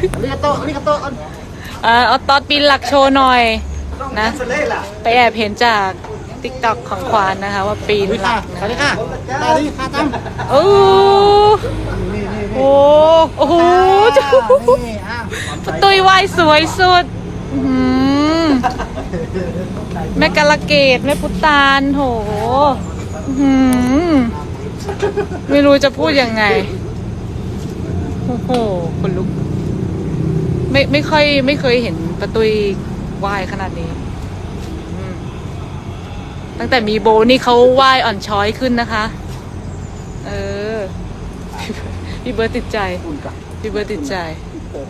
อันนี้กระโตะอันนี้กระโตะอันเอ่อเอาตอนปีนหลักโชว์หน่อยนะ สเล่ล่ะไปแอบเห็นจากติ๊กต็อกของควานนะคะ ว่าปีนนี่หลัค่ะกสวัสดีค่ะตาดีค่ะตั้มโอ้นี่นี่โหโอ้โหนี่อ้าวป้าตุ้ยว่ายสวยสุดอื้อหือแม่กะละเกดแม่พุตานโหอื้อหือไม่รู้จะพูดยังไง โอ้โหคนลุก ไม่ไม่ค่อยไม่เคยเห็นประตุยว่ายขนาดนี้ตั้งแต่มีโบนี่เขาว่ายอ่อนช้อยขึ้นนะคะ เออ พี่เบิร์ดติดใจ พี่เบิร์ดติดใจเปิด